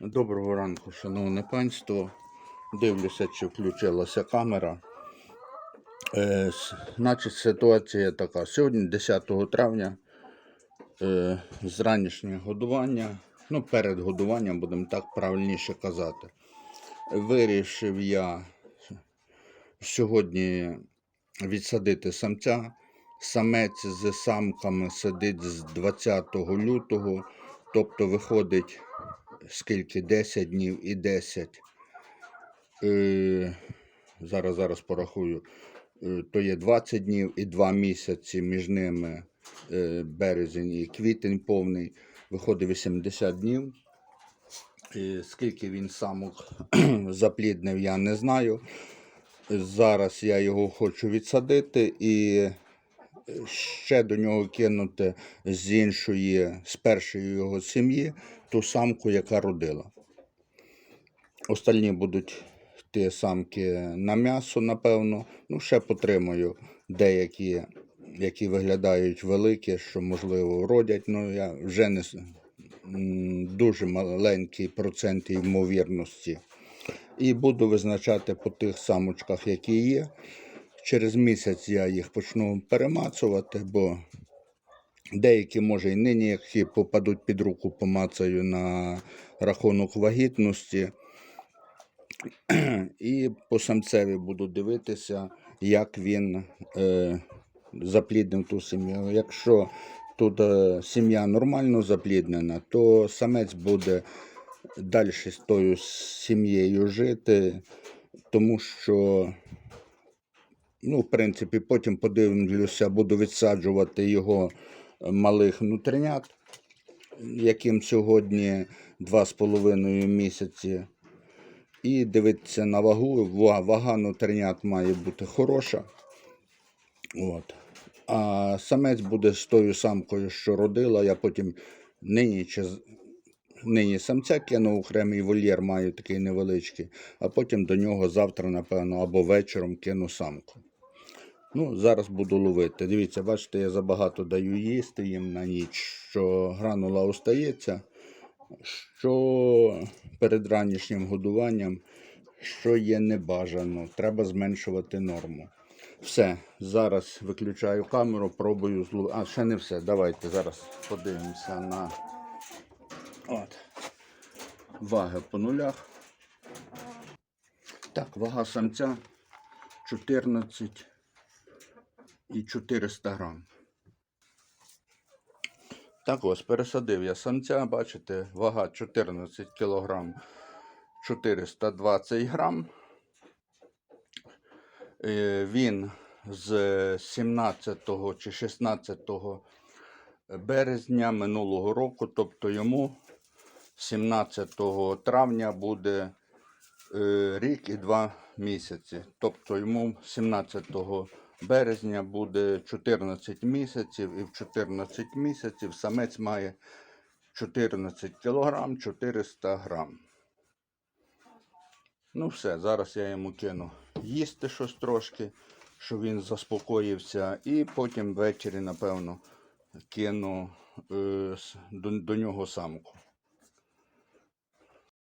Доброго ранку, шановне панство. Дивлюся, чи включилася камера. Е, значить, ситуація така. Сьогодні, 10 травня, е, з ранішнього годування, ну, перед годуванням, будемо так правильніше казати. Вирішив я сьогодні відсадити самця. Самець з самками сидить з 20 лютого, тобто виходить скільки 10 днів і 10. Е, зараз, зараз порахую. Е, то є 20 днів і 2 місяці між ними е, березень і квітень повний. Виходить 80 днів. І скільки він самок запліднив, я не знаю. Зараз я його хочу відсадити і ще до нього кинути з іншої, з першої його сім'ї, ту самку, яка родила. Остальні будуть ті самки на м'ясо, напевно. Ну, ще потримаю деякі, які виглядають великі, що, можливо, родять. Ну, я вже не дуже маленький процент ймовірності. І буду визначати по тих самочках, які є. Через місяць я їх почну перемацувати, бо деякі, може, і нині, які попадуть під руку, помацаю на рахунок вагітності. І по самцеві буду дивитися, як він е, запліднив ту сім'ю. Якщо тут е, сім'я нормально запліднена, то самець буде далі з тою сім'єю жити, тому що Ну, в принципі, потім подивлюся, буду відсаджувати його е, малих внутрінят, яким сьогодні 2,5 місяці. І дивитися на вагу. Вага внутрінят має бути хороша. От. А самець буде з тою самкою, що родила. Я потім нині чи нині самця кину окремий вольєр, маю такий невеличкий, а потім до нього завтра, напевно, або вечором кину самку. Ну, зараз буду ловити. Дивіться, бачите, я забагато даю їсти їм на ніч, що гранула остається, що перед ранішнім годуванням, що є небажано. Треба зменшувати норму. Все, зараз виключаю камеру, пробую зловити. А, ще не все. Давайте зараз подивимося на От. ваги по нулях. Так, вага самця 14 і 400 грам. Так ось, пересадив я самця, бачите, вага 14 кг 420 грам. Е, Він з 17 чи 16 березня минулого року, тобто йому 17 травня буде е, рік і два місяці. Тобто йому 17 березня буде 14 місяців, і в 14 місяців самець має 14 кг 400 грам. Ну все, зараз я йому кину їсти щось трошки, щоб він заспокоївся, і потім ввечері, напевно, кину е, до, до нього самку.